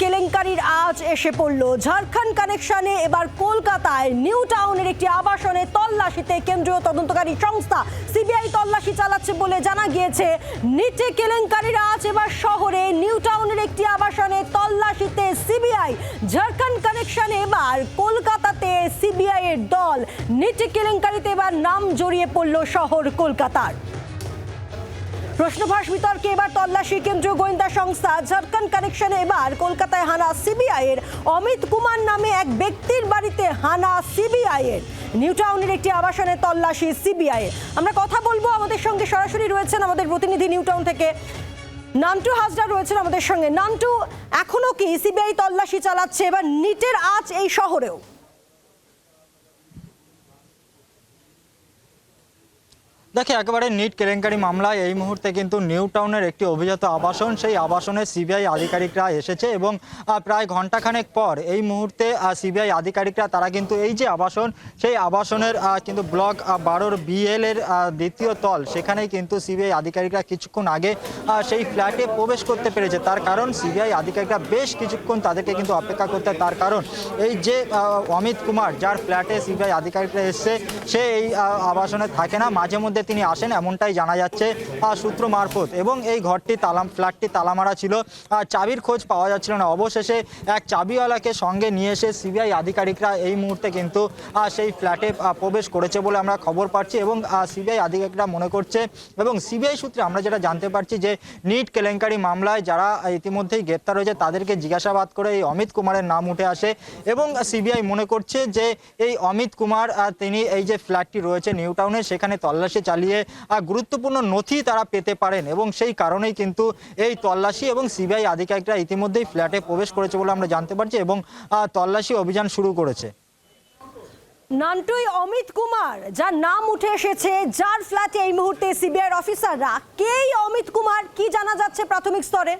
কেলেঙ্কারির আজ এসে পড়ল। ঝাড়খণ্ড কানেকশনে এবার কলকাতায় নিউ টাউনের একটি আবাসনে তল্লাশিতে কেন্দ্রীয় তদন্তকারী সংস্থা সিবিআই তল্লাশি চালাচ্ছে বলে জানা গিয়েছে। নিচে কেলেঙ্কারির আজ এবার শহরে নিউ টাউনের একটি আবাসনে তল্লাশিতে সিবিআই। ঝাড়খণ্ড কানেকশনে এবার কলকাতাতে সিবিআই এর দল। নিচে কেলেঙ্কারিতে এবার নাম জড়িয়ে পড়ল শহর কলকাতার। প্রশ্নভাস বিতর্কে এবার তল্লাশি কেন্দ্রীয় গোয়েন্দা সংস্থা ঝাড়খণ্ড কানেকশনে এবার। কলকাতায় হানা সিবিআই এর অমিত কুমার নামে এক ব্যক্তির বাড়িতে হানা সিবিআই এর নিউ টাউনের একটি আবাসনে তল্লাশি সিবিআই আমরা কথা বলব আমাদের সঙ্গে সরাসরি রয়েছেন আমাদের প্রতিনিধি নিউ টাউন থেকে। নান্টু হাজরা রয়েছেন আমাদের সঙ্গে। নান্টু, এখনও কি সিবিআই তল্লাশি চালাচ্ছে? এবার নিটের আজ এই শহরেও। দেখে একেবারে নিট কেলেঙ্কারি মামলায় এই মুহূর্তে কিন্তু নিউ টাউনের একটি অভিজাত আবাসন, সেই আবাসনে সিবিআই আধিকারিকরা এসেছে এবং প্রায় ঘন্টাখানেক পর এই মুহূর্তে সিবিআই আধিকারিকরা, তারা কিন্তু এই যে আবাসন, সেই আবাসনের কিন্তু ব্লক বারোর বিএল এর দ্বিতীয় তল, সেখানেই কিন্তু সিবিআই আধিকারিকরা কিছুক্ষণ আগে সেই ফ্ল্যাটে প্রবেশ করতে পেরেছে। তার কারণ, সিবিআই আধিকারিকরা বেশ কিছুক্ষণ তাদেরকে কিন্তু অপেক্ষা করতে, তার কারণ এই যে অমিত কুমার, যার ফ্ল্যাটে সিবিআই আধিকারিকরা এসছে, সে এই আবাসনে থাকে না। মাঝে মধ্যে তিনি আসেন, এমনটাই জানা যাচ্ছে সূত্র মারফত। এবং এই ঘরটি তালাম, ফ্ল্যাটটি তালামারা ছিল। চাবির খোঁজ পাওয়া যাচ্ছিল না। অবশেষে এক চাবিওয়ালাকে সঙ্গে নিয়ে এসে সিবিআই আধিকারিকরা এই মুহূর্তে কিন্তু সেই ফ্ল্যাটে প্রবেশ করেছে বলে আমরা খবর পাচ্ছি এবং সিবিআই আধিকারিকরা মনে করছে এবং সিবিআই সূত্রে আমরা যেটা জানতে পারছি যে, নিট কেলেঙ্কারি মামলায় যারা ইতিমধ্যেই গ্রেপ্তার হয়েছে, তাদেরকে জিজ্ঞাসাবাদ করে এই অমিত কুমারের নাম উঠে আসে এবং সিবিআই মনে করছে যে, এই অমিত কুমার তিনি এই যে ফ্ল্যাটটি রয়েছে নিউ টাউনে, সেখানে তল্লাশি চালিয়ে আহ, গুরুত্বপূর্ণ নথি তারা পেতে পারেন এবং সেই কারণেই কিন্তু এই তল্লাশি এবং সিবিআই আধিকারিকরা ইতিমধ্যেই ফ্ল্যাটে প্রবেশ করেছে বলে আমরা জানতে পারছি এবং তল্লাশি অভিযান শুরু করেছে। নামটুই অমিত কুমার যার নাম উঠে এসেছে যার ফ্ল্যাটে এই মুহূর্তে সিবিআই অফিসাররা। কে অমিত কুমার কি জানা যাচ্ছে প্রাথমিক স্তরে?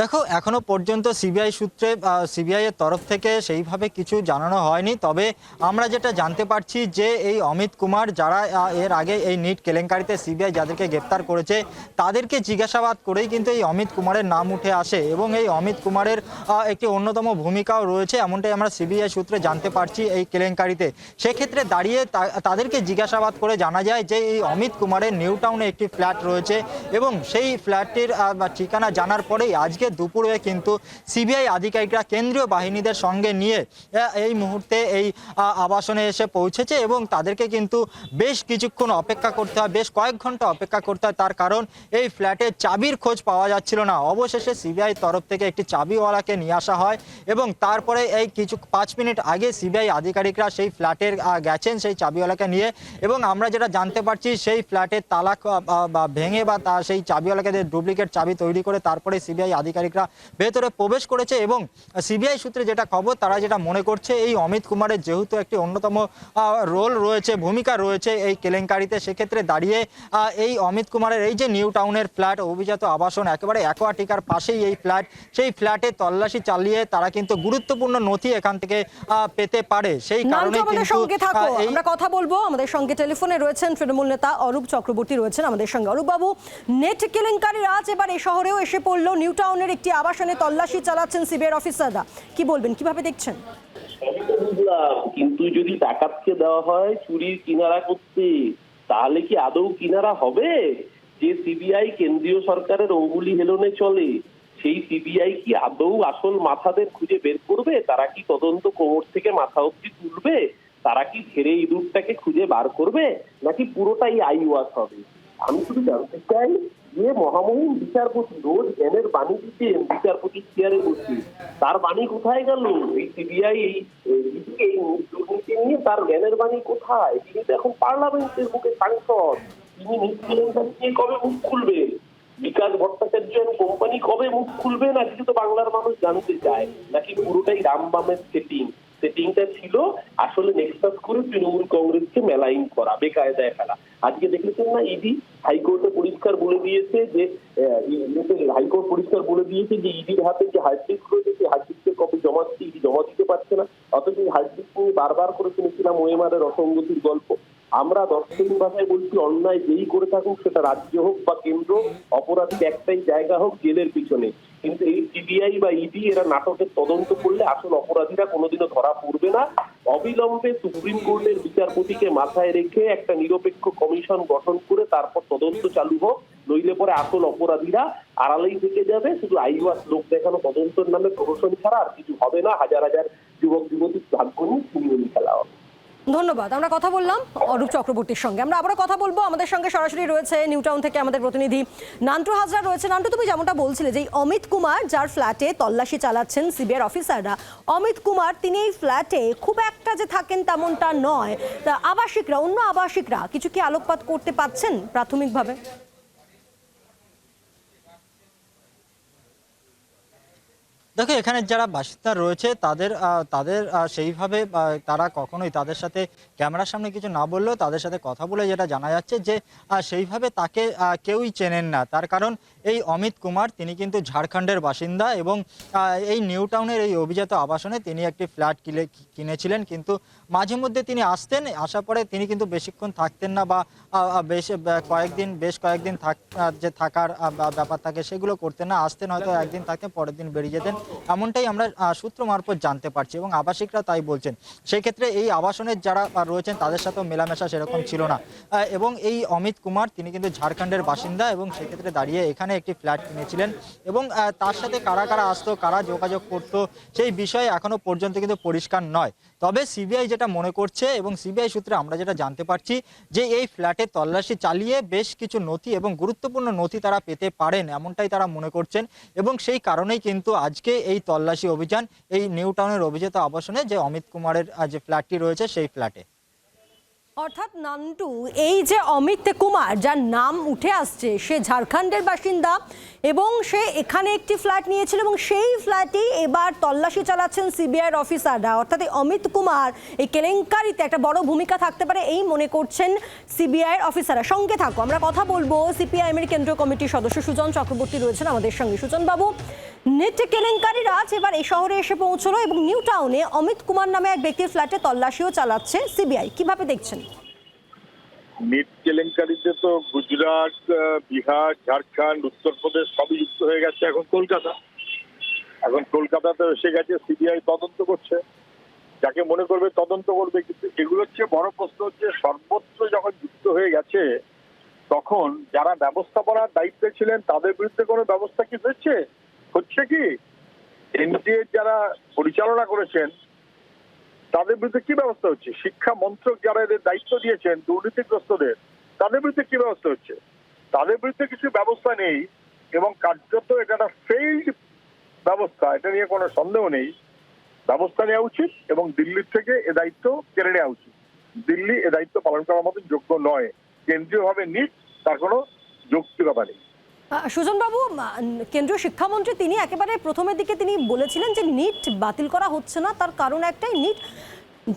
দেখো, এখনও পর্যন্ত সিবিআই সূত্রে সিবিআই এর তরফ থেকে সেইভাবে কিছু জানানো হয়নি। তবে আমরা যেটা জানতে পারছি যে এই অমিত কুমার যারা এর আগে এই নিট কেলেঙ্কারিতে সিবিআই যাদেরকে গ্রেপ্তার করেছে, তাদেরকে জিজ্ঞাসাবাদ করেই কিন্তু এই অমিত কুমারের নাম উঠে আসে এবং এই অমিত কুমারের একটি অন্যতম ভূমিকাও রয়েছে। এমনটাই আমরা সিবিআই সূত্রে জানতে পারছি এই কেলেঙ্কারিতে। সেক্ষেত্রে দাঁড়িয়ে তাদেরকে জিজ্ঞাসাবাদ করে জানা যায় যে এই অমিত কুমারের নিউ টাউনে একটি ফ্ল্যাট রয়েছে এবং সেই ফ্ল্যাটটির ঠিকানা জানার পরেই আজকে দুপুরে কিন্তু সিবিআই আধিকারিকরা কেন্দ্রীয় বাহিনীদের সঙ্গে নিয়ে এই মুহূর্তে এই আবাসনে এসে পৌঁছেছে এবং তাদেরকে কিন্তু বেশ কিছুক্ষণ অপেক্ষা করতে হয়, বেশ কয়েক ঘণ্টা অপেক্ষা করতে হয়। তার কারণ এই ফ্ল্যাটের চাবির খোঁজ পাওয়া যাচ্ছিল না। অবশেষে সিবিআই তরফ থেকে একটি চাবিওয়ালাকে নিয়ে আসা হয় এবং তারপরে এই কিছু, পাঁচ মিনিট আগে সিবিআই আধিকারিকরা সেই ফ্ল্যাটের গেছেন সেই চাবিওয়ালাকে নিয়ে এবং আমরা যেটা জানতে পারছি সেই ফ্ল্যাটের তালা ভেঙে বা সেই চাবিওয়ালাকে ডুপ্লিকেট চাবি তৈরি করে তারপরে সিবিআই আধিকারিকরা ভেতরে প্রবেশ করেছে এবং সিবিআই সূত্রে যেটা খবর তারা যেটা মনে করছে এই অমিত কুমারের যেহেতু একটি অন্যতম রোল রয়েছে ভূমিকা রয়েছে এই কেলেঙ্কারিতে সেক্ষেত্রে দাঁড়িয়ে এই অমিত কুমারের এই যে নিউ টাউনের ফ্ল্যাট অভিজাত আবাসন একেবারে অ্যাকোয়াটিকার পাশেই এই ফ্ল্যাট সেই ফ্ল্যাটে তল্লাশি চালিয়ে তারা কিন্তু গুরুত্বপূর্ণ নথি এখান থেকে পেতে পারে। সেই কারণে কিন্তু আমরা কথা বলব। আমাদের সঙ্গে টেলিফোনে রয়েছেন তৃণমূল নেতা অরূপ চক্রবর্তী রয়েছেন আমাদের সঙ্গে। অরূপ বাবু নেট কেলেঙ্কারির আজ এবার এই শহরেও এসে পড়ল। নিউ টাউনের একটি আবাসনে তল্লাশি চালাচ্ছেন সিবিআই অফিসাররা। কি বলবেন? কীভাবে দেখছেন? কিন্তু যদি ডাকাতকে দেওয়া হয় চুরির কিনারা করতে, তাহলে কি আদৌ কিনারা হবে? যে সিবিআই কেন্দ্রীয় সরকারের অঙ্গুলি হেলনে চলে, সেই সিবিআই কি আদৌ আসল মাথাদের খুঁজে বের করবে? তারা কি তদন্ত কোমর থেকে মাথা অব্দি তুলবে? তারা কি ছেড়ে ইঁদুরটাকে খুঁজে বার করবে? নাকি পুরোটাই আই ওয়াশ হবে? আমি শুধু জানতে চাই যে মহামহিম বিচারপতি রোজ জ্ঞানের বাণী দিতেন বিচারপতি চেয়ারে বসে। তার বাণী কোথায় গেল? এই সিবিআই দুর্নীতি নিয়ে তার জ্ঞানের বাণী কোথায়? তিনি তো এখন পার্লামেন্টের মুখে সাংসদ। তিনি নিউজিল্যান্ডার নিয়ে কবে মুখ খুলবেন? বিকাশ ভট্টাচার্য কোম্পানি কবে মুখ খুলবে না? কিছু তো বাংলার মানুষ জানতে চায়। নাকি পুরোটাই রামবামের সেটিং সেটিংটা ছিল, আসলে নেক্সাস করে তৃণমূল কংগ্রেসকে মেলাইন করা, বেকায়দায় ফেলা। আজকে দেখেছেন না ইডি হাইকোর্টে পরিষ্কার বলে দিয়েছে যে হাইকোর্ট পরিষ্কার বলে দিয়েছে যে ইডির হাতে যে হার্ড ডিস্ক রয়েছে, সেই হার্ড ডিস্কের কপি জমা দিতে ইডি জমা দিতে পারছে না। অথচ এই হার্ড ডিস্ক নিয়ে বারবার করে শুনেছিলাম ওএমআর এর অসঙ্গতির গল্প। আমরা দর্শন ভাষায় বলছি, অন্যায় যেই করে থাকুক, সেটা রাজ্য হোক বা কেন্দ্র অপরাধীর একটাই জায়গা হোক, জেলের পিছনে। কিন্তু এই সিবিআই বা ইডি এরা নাটকের তদন্ত করলে আসল অপরাধীরা কোনোদিনও ধরা পড়বে না। অবিলম্বে সুপ্রিম কোর্টের বিচারপতিকে মাথায় রেখে একটা নিরপেক্ষ কমিশন গঠন করে তারপর তদন্ত চালু হোক, নইলে পরে আসল অপরাধীরা আড়ালেই থেকে যাবে। শুধু আইওয়াস লোক দেখানো তদন্তের নামে প্রহসন ছাড়া আর কিছু হবে না। হাজার হাজার যুবক যুবতীর ভাগ্য নিয়ে খেলা হবে। ধন্যবাদ। আমরা কথা বললাম অরূপ চক্রবর্তীর সঙ্গে। আমরা আবারও কথা বলব। আমাদের সঙ্গে সরাসরি রয়েছে নিউ টাউন থেকে আমাদের প্রতিনিধি নান্টু হাজরা রয়েছে। নান্টু, তুমি যেমনটা বলছিলে যে অমিত কুমার, যার ফ্ল্যাটে তল্লাশি চালাচ্ছেন সিবিআর অফিসাররা, অমিত কুমার, তিনি এই ফ্ল্যাটে খুব একটা যে থাকেন তেমনটা নয়। তা আবাসিকরা, অন্য আবাসিকরা কিছু কি আলোকপাত করতে পাচ্ছেন প্রাথমিকভাবে? দেখো, এখানে যারা বাসিন্দা রয়েছে, তাদের তাদের সেইভাবে তারা কখনোই তাদের সাথে ক্যামেরার সামনে কিছু না বললেও তাদের সাথে কথা বলে যেটা জানা যাচ্ছে যে সেইভাবে তাকে কেউই চেনেন না। তার কারণ এই অমিত কুমার, তিনি কিন্তু ঝাড়খণ্ডের বাসিন্দা এবং এই নিউ টাউনের এই অভিজাত আবাসনে তিনি একটি ফ্ল্যাট কিনে কিনেছিলেন। কিন্তু মাঝে মধ্যে তিনি আসতেন, আসার পরে তিনি কিন্তু বেশিক্ষণ থাকতেন না বা বেশ কয়েকদিন বেশ কয়েকদিন থাক যে থাকার ব্যাপার থাকে সেগুলো করতেন না। আসতেন হয়তো একদিন থাকতেন, পরের দিন বেরিয়ে যেতেন। এমনটাই আমরা সূত্র মারফত জানতে পারছি এবং আবাসিকরা তাই বলছেন। সেক্ষেত্রে এই আবাসনের যারা রয়েছেন তাদের সাথেও মেলামেশা সেরকম ছিল না। এবং এই অমিত কুমার, তিনি কিন্তু ঝাড়খণ্ডের বাসিন্দা এবং সেক্ষেত্রে দাঁড়িয়ে এখানে একটি ফ্ল্যাট কিনেছিলেন এবং তার সাথে কারা কারা আসতো, কারা যোগাযোগ করতো, সেই বিষয়ে এখনও পর্যন্ত কিন্তু পরিষ্কার নয়। তবে সিবিআই যেটা মনে করছে এবং সিবিআই সূত্রে আমরা যেটা জানতে পারছি যে এই ফ্ল্যাটে তল্লাশি চালিয়ে বেশ কিছু নথি এবং গুরুত্বপূর্ণ নথি তারা পেতে পারেন এমনটাই তারা মনে করছেন এবং সেই কারণেই কিন্তু আজকে এই তল্লাশি অভিযান, এই নিউ টাউনের অভিজাত আবাসনে যে অমিত কুমারের যে ফ্ল্যাটটি রয়েছে সেই ফ্ল্যাটে। অর্থাৎ নান্টু, এই যে অমিত কুমার, যার নাম উঠে আসছে, সে ঝাড়খণ্ডের বাসিন্দা এবং সে এখানে একটি ফ্ল্যাট নিয়েছিল এবং সেই ফ্ল্যাটেই এবার তল্লাশি চালাচ্ছেন সিবিআইয়ের অফিসাররা। অর্থাৎ এই অমিত কুমার এই কেলেঙ্কারিতে একটা বড় ভূমিকা থাকতে পারে এই মনে করছেন সিবিআইয়ের অফিসাররা। সঙ্গে থাকো, আমরা কথা বলব সিপিআইএমের কেন্দ্রীয় কমিটির সদস্য সুজন চক্রবর্তী রয়েছেন আমাদের সঙ্গে। সুজন বাবু নেট কেলেঙ্কারি রাজ এবার এই শহরে এসে পৌঁছলো এবং নিউ টাউনে অমিত কুমার নামে এক ব্যক্তির ফ্ল্যাটে তল্লাশিও চালাচ্ছে সিবিআই। কীভাবে দেখছেন? নিট কেলেঙ্কারিতে তো গুজরাট বিহার, ঝাড়খণ্ড, উত্তরপ্রদেশ সবই যুক্ত হয়ে গেছে এখন কলকাতা। এখন কলকাতাতে এসে গেছে, সিবিআই তদন্ত করছে। যাকে মনে করবে তদন্ত করবে, কিন্তু এগুলো হচ্ছে বড় প্রশ্ন হচ্ছে, সর্বত্র যখন যুক্ত হয়ে গেছে, তখন যারা ব্যবস্থাপনার দায়িত্বে ছিলেন, তাদের বিরুদ্ধে কোনো ব্যবস্থা কি হচ্ছে হচ্ছে কি, এনডিএ যারা পরিচালনা করেছেন, তাদের বিরুদ্ধে কি ব্যবস্থা হচ্ছে? শিক্ষা মন্ত্রক যারা এদের দায়িত্ব দিয়েছেন, দুর্নীতিগ্রস্তদের, তাদের বিরুদ্ধে কি ব্যবস্থা হচ্ছে? তাদের বিরুদ্ধে কিছু ব্যবস্থা নেই এবং কার্যত এটা একটা ফেইল্ড ব্যবস্থা, এটা নিয়ে কোনো সন্দেহ নেই। ব্যবস্থা নেওয়া উচিত এবং দিল্লির থেকে এ দায়িত্ব কেড়ে নেওয়া উচিত। দিল্লি এ দায়িত্ব পালন করার মতো যোগ্য নয়। কেন্দ্রীয়ভাবে নিট, তার কোনো যৌক্তিকতা নেই। সুজনবাবু কেন্দ্রীয় শিক্ষামন্ত্রী তিনি একেবারে প্রথমের দিকে তিনি বলেছিলেন যে নিট বাতিল করা হচ্ছে না। তার কারণ একটাই নিট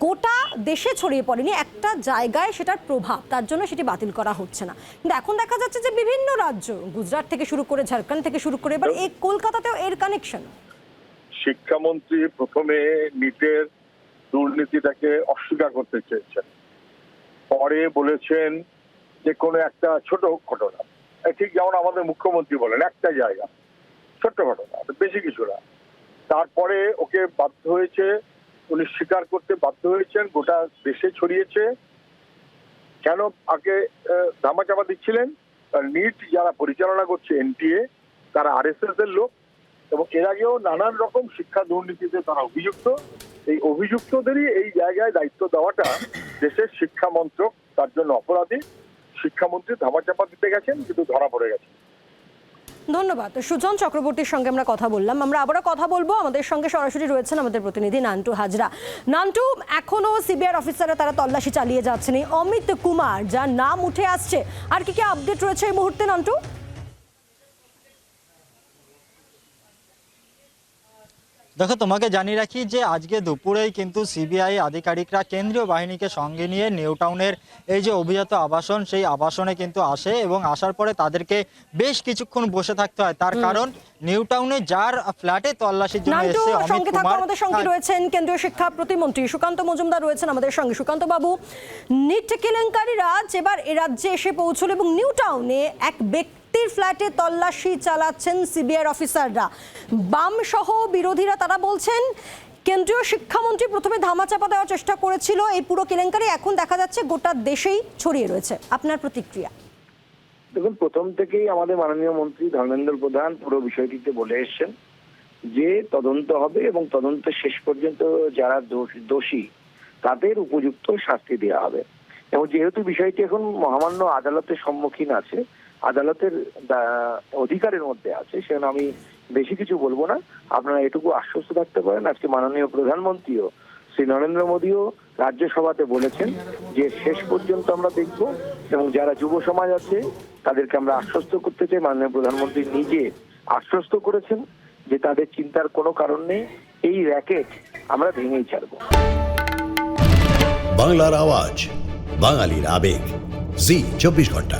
গোটা দেশে ছড়িয়ে পড়েনি, একটা জায়গায় সেটার প্রভাব, তার জন্য সেটি বাতিল করা হচ্ছে না। কিন্তু এখন দেখা যাচ্ছে যে বিভিন্ন রাজ্য, গুজরাট থেকে শুরু করে ঝাড়খণ্ড থেকে শুরু করে, এবার এই কলকাতাতেও এর কানেকশন শিক্ষামন্ত্রী প্রথমে নিটের দুর্নীতিটাকে অস্বীকার করতে চেয়েছেন। পরে বলেছেন যে কোনো একটা ছোট ঘটনা। ঠিক যেমন আমাদের মুখ্যমন্ত্রী বলেন, একটা জায়গা। ছোট্ট ঘটনা, বেশি কিছু না। তারপরে ওকে বাধ্য হয়েছে, উনি স্বীকার করতে বাধ্য হয়েছেন, গোটা দেশে ছড়িয়েছে। কেন আগে ধামাচাপা দিচ্ছিলেন? নিট যারা পরিচালনা করছে এনটিএ, তারা আরএসএস এর লোক এবং এর আগেও নানান রকম শিক্ষা দুর্নীতিতে তারা অভিযুক্ত। এই অভিযুক্তদেরই এই জায়গায় দায়িত্ব দেওয়াটা দেশের শিক্ষা মন্ত্রক তার জন্য অপরাধী। শিক্ষামন্ত্রী ধামাচাপা দিতে গেছেন, কিন্তু ধরা পড়ে গেছে। ধন্যবাদ। সুজন চক্রবর্তীর সঙ্গে আমরা কথা বললাম। আমরা আবারও কথা বলব। আমাদের সঙ্গে সরাসরি রয়েছেন আমাদের প্রতিনিধি নান্টু হাজরা। নান্টু, এখনও সিবিআই অফিসাররা তারা তল্লাশি চালিয়ে যাচ্ছেন। এই অমিত কুমার, যার নাম উঠে আসছে, আর কি কি আপডেট রয়েছে এই মুহূর্তে নান্টু? দেখো তোমাকে জানিয়ে রাখি যে আজকে দুপুরেই কিন্তু সিবিআই আধিকারিকরা কেন্দ্রীয় বাহিনীকে সঙ্গে নিয়ে নিউ টাউনের এই যে অভিজাত আবাসন সেই আবাসনে কিন্তু আসে এবং আসার পরে তাদেরকে বেশ কিছুক্ষণ বসে থাকতে হয়। তার কারণ নিউ টাউনে যার ফ্ল্যাটে তল্লাশির জন্য এসেছে অমিত কুমার আমাদের সঙ্গে রয়েছেন কেন্দ্রীয় শিক্ষা প্রতিমন্ত্রী সুকান্ত মজুমদার রয়েছেন আমাদের সঙ্গে। সুকান্ত বাবু নিট কেলেঙ্কারিরা এবার এ রাজ্যে এসে পৌঁছল এবং নিউ টাউনে এক ব্যক্তির ফ্ল্যাটে তল্লাশি চালাচ্ছেন সিবিআই অফিসাররা। বাম সহ বিরোধীরা তারা বলছেন, কেন্দ্রীয় শিক্ষামন্ত্রী প্রথমে ধামাচাপা দেওয়ার চেষ্টা করেছিল, এই পুরো কেলেঙ্কারি এখন দেখা যাচ্ছে গোটা দেশেই ছড়িয়ে রয়েছে। আপনার প্রতিক্রিয়া? দেখুন, প্রথম থেকেই আমাদের মাননীয় মন্ত্রী ধর্মেন্দ্র প্রধান পুরো বিষয়টিতে বলে এসছেন যে তদন্ত হবে এবং তদন্ত শেষ পর্যন্ত যারা দোষী, তাদের উপযুক্ত শাস্তি দেওয়া হবে। এবং যেহেতু বিষয়টি এখন মহামান্য আদালতের সম্মুখীন আছে আদালতের অধিকারের মধ্যে আছে, সেজন্য আমি বেশি কিছু বলব না। আপনারা এটুকু আশ্বস্ত থাকতে পারেন। আজকে মাননীয় প্রধানমন্ত্রীও শ্রী নরেন্দ্র মোদীও রাজ্যসভাতে বলেছেন যে শেষ পর্যন্ত আমরা দেখব এবং যারা যুব সমাজ আছে, তাদেরকে আমরা আশ্বস্ত করতে চাই। মাননীয় প্রধানমন্ত্রী নিজে আশ্বস্ত করেছেন যে তাদের চিন্তার কোনো কারণ নেই। এই র্যাকেট আমরা ভেঙেই ছাড়বো। বাংলার আওয়াজ, বাঙালির আবেগ। জি, চব্বিশ ঘণ্টা।